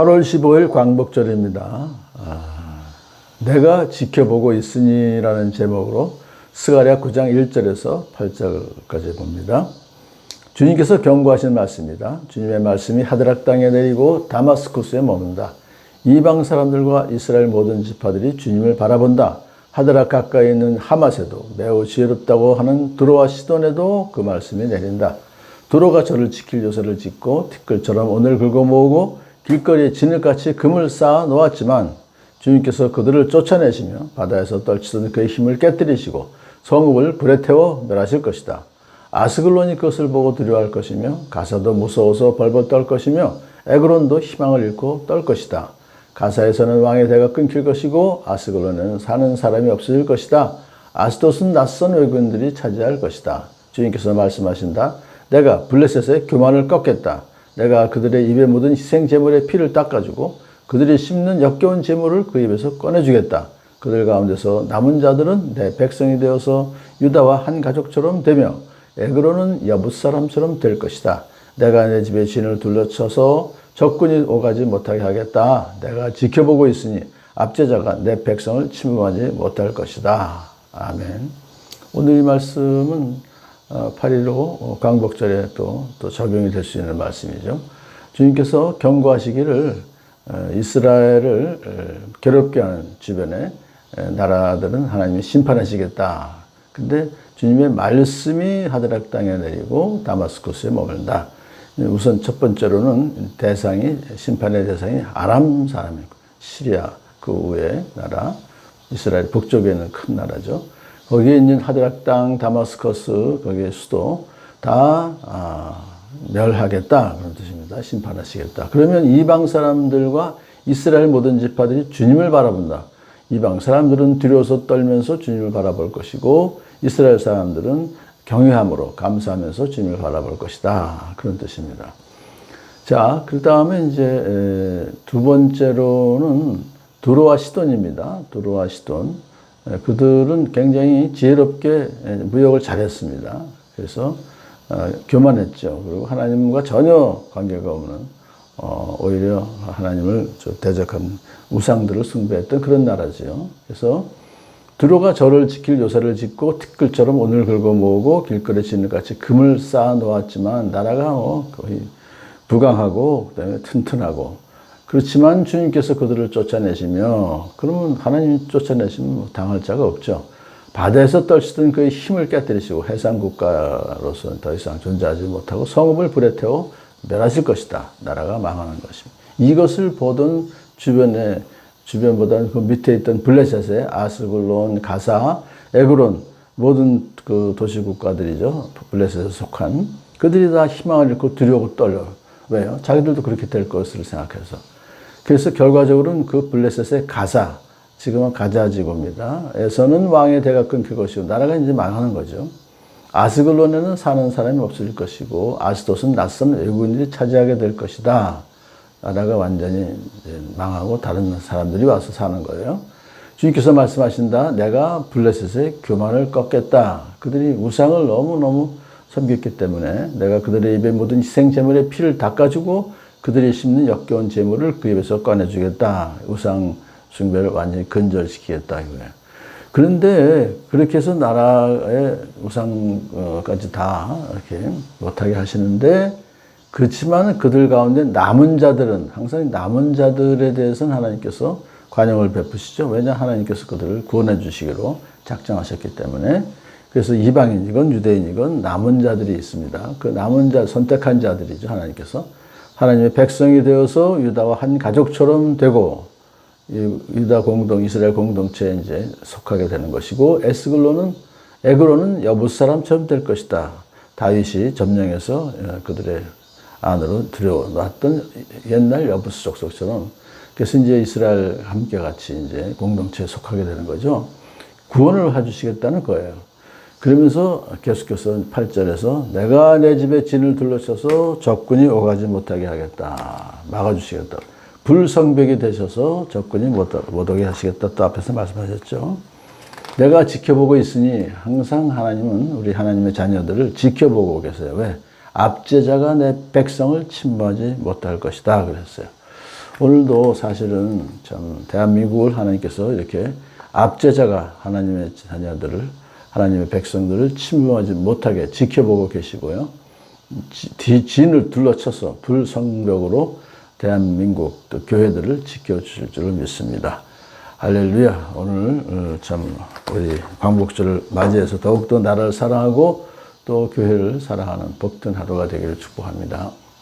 8월 15일 광복절입니다. 아, 내가 지켜보고 있으니라는 제목으로 스가랴 9장 1절에서 8절까지 봅니다. 주님께서 경고하신 말씀입니다. 주님의 말씀이 하드락 땅에 내리고 다마스쿠스에 머문다. 이방 사람들과 이스라엘 모든 지파들이 주님을 바라본다. 하드락 가까이 있는 하마세도 매우 지혜롭다고 하는 두로와 시돈에도 그 말씀이 내린다. 두로가 저를 지킬 요새를 짓고 티끌처럼 오늘 긁어 모으고 길거리에 진흙같이 금을 쌓아 놓았지만 주님께서 그들을 쫓아내시며 바다에서 떨치던 그의 힘을 깨뜨리시고 성읍을 불에 태워 멸하실 것이다. 아스글론이 그것을 보고 두려워할 것이며 가사도 무서워서 벌벌 떨 것이며 에그론도 희망을 잃고 떨 것이다. 가사에서는 왕의 대가 끊길 것이고 아스글론에는 사는 사람이 없어질 것이다. 아스돗은 낯선 외국인들이 차지할 것이다. 주님께서 말씀하신다. 내가 블레셋의 교만을 꺾겠다. 내가 그들의 입에 묻은 희생 제물의 피를 닦아주고 그들이 씹는 역겨운 제물을 그 입에서 꺼내주겠다. 그들 가운데서 남은 자들은 내 백성이 되어서 유다와 한 가족처럼 되며 에그로는 여붓 사람처럼 될 것이다. 내가 내 집의 진을 둘러쳐서 적군이 오가지 못하게 하겠다. 내가 지켜보고 있으니 압제자가 내 백성을 침범하지 못할 것이다. 아멘. 오늘 이 말씀은 8.15 광복절에 또, 또 적용이 될 수 있는 말씀이죠. 주님께서 경고하시기를 어, 이스라엘을 어, 괴롭게 하는 주변의 나라들은 하나님이 심판하시겠다. 근데 주님의 말씀이 하드락 땅에 내리고 다마스쿠스에 머물다. 우선 첫 번째로는 대상이 심판의 대상이 아람 사람이고 시리아 그 위에 나라 이스라엘 북쪽에 있는 큰 나라죠. 거기에 있는 하드락 땅 다마스커스 거기에 수도 다 아, 멸하겠다 그런 뜻입니다. 심판하시겠다. 그러면 이방 사람들과 이스라엘 모든 지파들이 주님을 바라본다. 이방 사람들은 두려워서 떨면서 주님을 바라볼 것이고 이스라엘 사람들은 경외함으로 감사하면서 주님을 바라볼 것이다. 그런 뜻입니다. 자, 그 다음에 이제 두 번째로는 두로와 시돈입니다. 두로와 시돈. 그들은 굉장히 지혜롭게 무역을 잘했습니다. 그래서 어, 교만했죠. 그리고 하나님과 전혀 관계가 없는 어, 오히려 하나님을 대적한 우상들을 숭배했던 그런 나라지요. 그래서 두로가 저를 지킬 요새를 짓고 티끌처럼 오늘 긁어 모으고 길거리 진흙같이 금을 쌓아 놓았지만 나라가 뭐 거의 부강하고 그다음에 튼튼하고 그렇지만 주님께서 그들을 쫓아내시며 그러면 하나님이 쫓아내시면 뭐 당할 자가 없죠. 바다에서 떨치던 그의 힘을 깨뜨리시고 해상 국가로서는 더 이상 존재하지 못하고 성읍을 불에 태워 멸하실 것이다. 나라가 망하는 것입니다. 이것을 보던 주변에 주변보다는 그 밑에 있던 블레셋의 아스글론, 가사, 에그론 모든 그 도시 국가들이죠. 블레셋에 속한 그들이 다 희망을 잃고 두려워 떨려. 왜요? 자기들도 그렇게 될 것을 생각해서. 그래서 결과적으로는 그 블레셋의 가사, 지금은 가자지구입니다. 에서는 왕의 대가 끊길 것이고 나라가 이제 망하는 거죠. 아스글론에는 사는 사람이 없을 것이고 아스돗은 낯선 외국인들이 차지하게 될 것이다. 나라가 완전히 망하고 다른 사람들이 와서 사는 거예요. 주님께서 말씀하신다. 내가 블레셋의 교만을 꺾겠다. 그들이 우상을 너무너무 섬겼기 때문에 내가 그들의 입에 묻은 희생 제물의 피를 닦아주고 그들이 심는 역겨운 제물을 그 입에서 꺼내주겠다. 우상 숭배를 완전히 근절시키겠다 이거예요. 그런데 그렇게 해서 나라의 우상까지 다 이렇게 못하게 하시는데 그렇지만 그들 가운데 남은 자들은 항상 남은 자들에 대해서는 하나님께서 관용을 베푸시죠. 왜냐 하나님께서 그들을 구원해 주시기로 작정하셨기 때문에 그래서 이방인이건 유대인이건 남은 자들이 있습니다. 그 남은 자 선택한 자들이죠 하나님께서 하나님의 백성이 되어서 유다와 한 가족처럼 되고 유다 공동 이스라엘 공동체에 이제 속하게 되는 것이고 에스글로는 에그로는 여부 사람처럼 될 것이다. 다윗이 점령해서 그들의 안으로 들여놨던 옛날 여부스 족속처럼 그래서 이제 이스라엘 함께 같이 이제 공동체에 속하게 되는 거죠. 구원을 해주시겠다는 거예요. 그러면서 계속해서 8절에서 내가 내 집에 진을 둘러쳐서 적군이 오가지 못하게 하겠다. 막아주시겠다. 불성벽이 되셔서 적군이 못, 못 오게 하시겠다. 또 앞에서 말씀하셨죠. 내가 지켜보고 있으니 항상 하나님은 우리 하나님의 자녀들을 지켜보고 계세요. 왜? 압제자가 내 백성을 침범하지 못할 것이다. 그랬어요. 오늘도 사실은 참 대한민국을 하나님께서 이렇게 압제자가 하나님의 자녀들을 하나님의 백성들을 침범하지 못하게 지켜보고 계시고요. 진을 둘러쳐서 불성벽으로 대한민국 또 교회들을 지켜주실 줄을 믿습니다. 할렐루야. 오늘 어, 참 우리 광복절을 맞이해서 더욱더 나라를 사랑하고 또 교회를 사랑하는 복된 하루가 되기를 축복합니다.